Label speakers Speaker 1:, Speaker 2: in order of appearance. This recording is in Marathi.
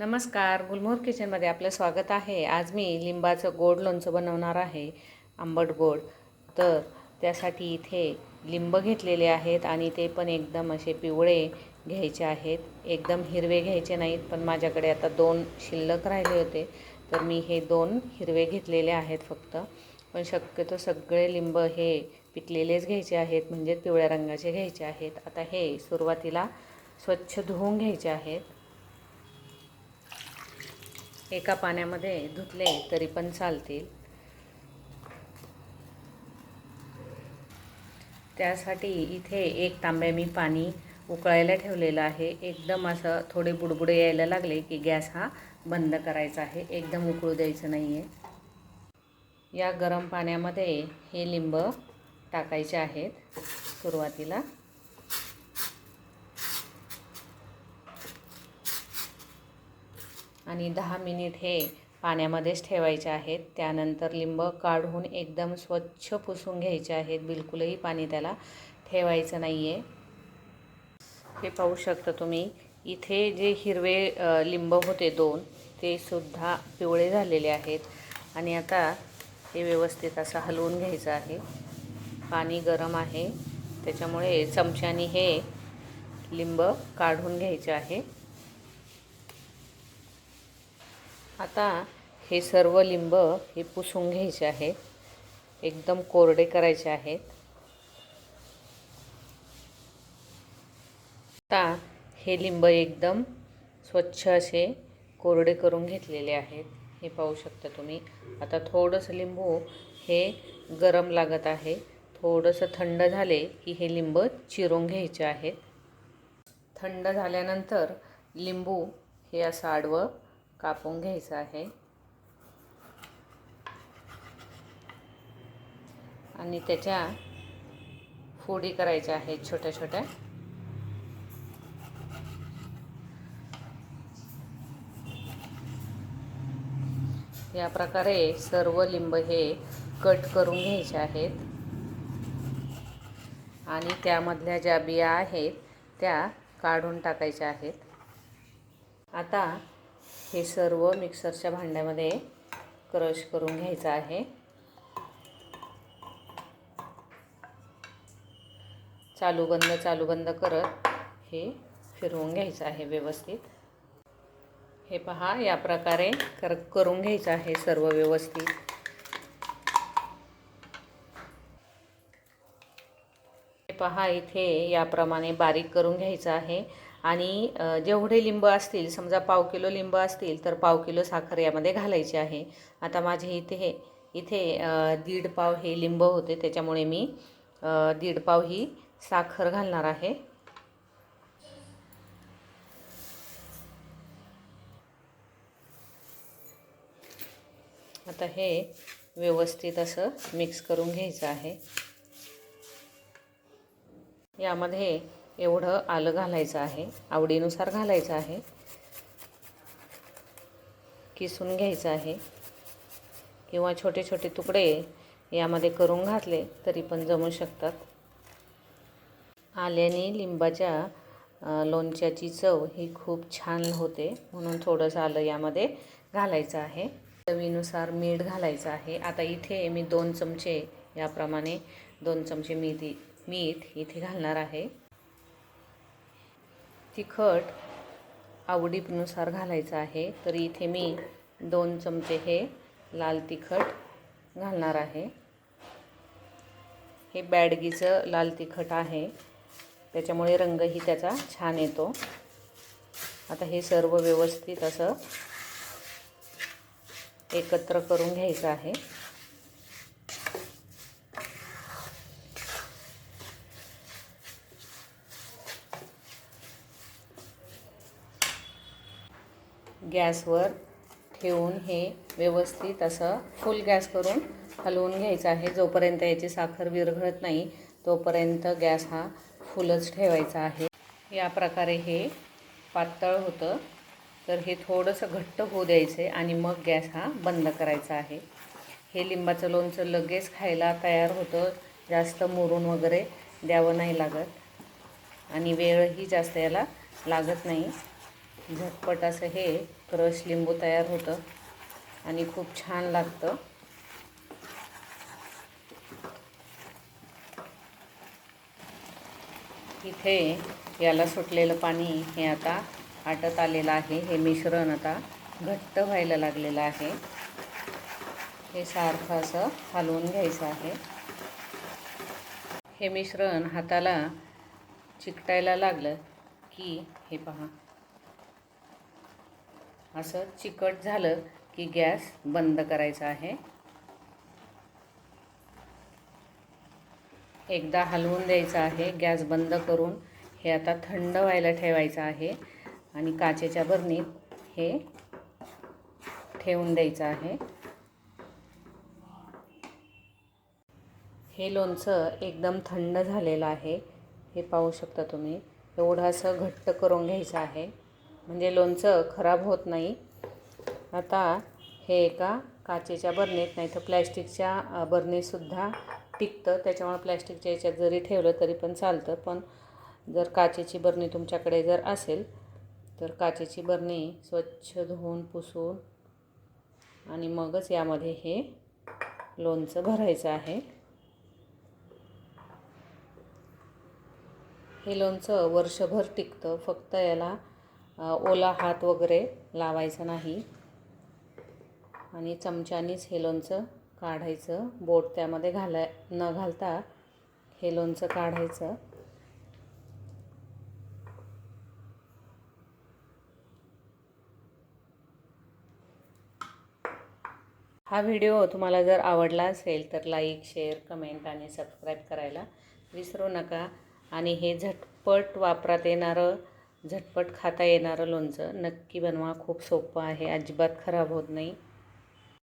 Speaker 1: नमस्कार गुलमोहर किचनमध्ये आपलं स्वागत आहे. आज मी लिंबाचं गोड लोणचं बनवणार आहे आंबट गोड. तर त्यासाठी इथे लिंब घेतलेले आहेत आणि ते पण एकदम असे पिवळे घ्यायचे आहेत. एकदम हिरवे घ्यायचे नाहीत पण माझ्याकडे आता दोन शिल्लक राहिले होते. तर मी हे दोन हिरवे घेतलेले आहेत फक्त. पण शक्यतो सगळे लिंब हे पिकलेलेच घ्यायचे आहेत म्हणजे पिवळ्या रंगाचे घ्यायचे आहेत. आता हे सुरुवातीला स्वच्छ धुवून घ्यायचे आहेत. एका पाण्यामध्ये धुतले तरी पण चालतील. त्यासाठी इथे एक तांब्या मी पाणी उकळायला ठेवलेलं आहे. एकदम असं थोडे बुडबुडे यायला लागले की गॅस हा बंद करायचा आहे. एकदम उकळू द्यायचं नाही आहे या गरम पाण्यामध्ये हे लिंब टाकायचे आहेत सुरुवातीला. आणि दहा मिनिट हे पाण्यामध्येच ठेवायचे आहेत. त्यानंतर लिंब काढून एकदम स्वच्छ पुसून घ्यायचे आहेत. बिलकुलही पाणी त्याला ठेवायचं नाही आहे हे पाहू शकता तुम्ही इथे जे हिरवे लिंब होते दोन ते सुद्धा पिवळे झालेले आहेत. आणि आता हे व्यवस्थित असं हलवून घ्यायचं आहे. पाणी गरम आहे. त्याच्यामुळे चमच्याने हे लिंब काढून घ्यायचे आहे. आता हे सर्व लिंब हे पुसून घ्यायचे आहेत. एकदम कोरडे करायचे आहेत. आता हे लिंब एकदम स्वच्छ असे कोरडे करून घेतलेले आहेत. हे पाहू शकता तुम्ही. आता थोडंसं लिंबू हे गरम लागत आहे. थोडंसं थंड झाले की हे लिंब चिरून घ्यायचे आहेत. थंड झाल्यानंतर लिंबू हे असं आडवं कापून घ्यायचं आहे. आणि त्याच्या फोडी करायच्या आहेत छोट्या छोट्या. या प्रकारे सर्व लिंब हे कट करून घ्यायचे आहेत. आणि त्यामधल्या ज्या बिया आहेत त्या काढून टाकायच्या आहेत. आता हे सर्व मिक्सरच्या भांड्यामध्ये क्रश करून घ्यायचं आहे. चालू बंद चालू बंद करत हे फिरवून घ्यायचं आहे व्यवस्थित. हे पहा या प्रकारे कर करून घ्यायचं आहे सर्व व्यवस्थित. हे पहा इथे याप्रमाणे बारीक करून घ्यायचं आहे. आणि जेवढे लिंब असतील समजा पाव किलो लिंब असतील तर पाव किलो साखर यामध्ये घालायची आहे. आता माझे इथे हे इथे दीड पाव हे लिंब होते त्याच्यामुळे मी दीड पाव ही साखर घालणार आहे. आता हे व्यवस्थित असं मिक्स करून घ्यायचं आहे. यामध्ये एवढं आलं घालायचं आहे. आवडीनुसार घालायचं आहे. किसून घ्यायचं आहे. किंवा छोटे छोटे तुकडे यामध्ये करून घातले तरी पण जमू शकतात. आल्याने लिंबाच्या लोणच्याची चव ही खूप छान होते. म्हणून थोडंसं आलं यामध्ये घालायचं आहे. चवीनुसार मीठ घालायचं आहे. आता इथे मी दोन चमचे याप्रमाणे दोन चमचे मीठ मीठ इथे घालणार आहे. तिखट आवडीनुसार घालायचं आहे. तर इथे मी दोन चमचे हे लाल तिखट घालणार आहे. हे बॅडगीचं लाल तिखट आहे. त्याच्यामुळे रंगही त्याचा छान येतो. आता हे सर्व व्यवस्थित असं एकत्र करून घ्यायचं आहे. गॅसवर ठेवून हे व्यवस्थित असं फुल गॅस करून हलवून घ्यायचं आहे. जोपर्यंत याची साखर विरघळत नाही तोपर्यंत गॅस हा फुलच ठेवायचा आहे. या प्रकारे हे पातळ होतं. तर हे थोडंसं घट्ट होऊ द्यायचं आहे आणि मग गॅस हा बंद करायचा आहे. हे लिंबाचं लोणचं लगेच खायला तयार होतं. जास्त मुरून वगैरे द्यावं नाही लागत. आणि वेळही जास्त याला लागत नाही. झटपट असं हे क्रश लिंबू तयार होतं आणि खूप छान लागतं. इथे याला सुटलेलं पाणी हे आता आटत आलेलं आहे. हे मिश्रण आता घट्ट व्हायला लागलेलं आहे. हे सारखं असं हलवून घ्यायचं आहे. हे मिश्रण हाताला चिकटायला लागलं की हे पहा. असं चिकट झालं की गॅस बंद करायचा आहे. एकदा हलवून द्यायचं आहे गॅस बंद करून हे आता थंड व्हायला ठेवायचं आहे आणि काचेच्या बरणीत हे ठेवून द्यायचं आहे. हे लोणचं एकदम थंड झालेलं आहे. हे पाहू शकता तुम्ही. एवढं असं घट्ट करून घ्यायचं आहे. म्हणजे लोणचं खराब होत नाही. आता हे एका काचेच्या बरणीत नाही तर प्लॅस्टिकच्या बरणीसुद्धा टिकतं. त्याच्यामुळे प्लॅस्टिकच्या याच्यात जरी ठेवलं तरी पण चालतं. पण जर काचेची बरणी तुमच्याकडे जर असेल तर काचेची बरणी स्वच्छ धुवून पुसून आणि मगच यामध्ये हे लोणचं भरायचं आहे. हे लोणचं वर्षभर टिकतं. फक्त याला ओला हात वगैरे लावायचा नाही. आणि चमच्यानीच हे लोणचं काढायचं. बोट त्यामध्ये घालाय न घालता हे लोणचं काढायचं. हा व्हिडिओ तुम्हाला जर आवडला असेल तर लाईक शेअर कमेंट आणि सबस्क्राईब करायला विसरू नका. आणि हे झटपट वापरात येणारं झटपट खाता येणारं लोणचं. नक्की बनवा खूप सोपं आहे. अजिबात खराब होत नाही.